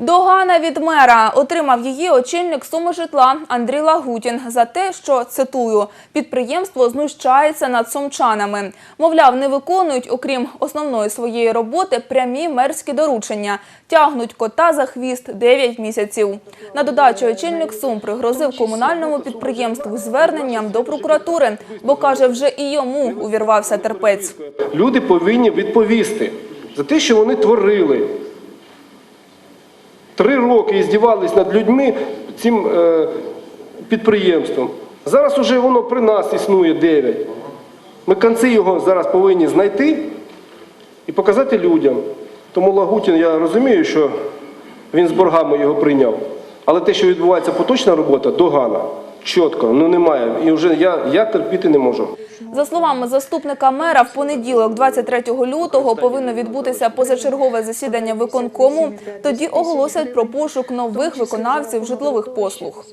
Догана від мера отримав її очільник суми житла Андрій Лагутін за те, що цитую підприємство знущається над сумчанами. Мовляв, не виконують, окрім основної своєї роботи, прямі мерські доручення, тягнуть кота за хвіст 9 місяців. На додачу очільник сум пригрозив комунальному підприємству зверненням до прокуратури, бо каже, вже і йому увірвався терпець. Люди повинні відповісти за те, що вони творили. Три роки і здівались над людьми цим е, підприємством. Зараз уже воно при нас існує 9. Ми конці його зараз повинні знайти і показати людям. Тому Лагутін, я розумію, що він з боргами його прийняв. Але те, що відбувається поточна робота, догана. Чітко, ну немає. І вже я, я терпіти не можу. За словами заступника мера, в понеділок, 23 лютого, повинно відбутися позачергове засідання виконкому. Тоді оголосять про пошук нових виконавців житлових послуг.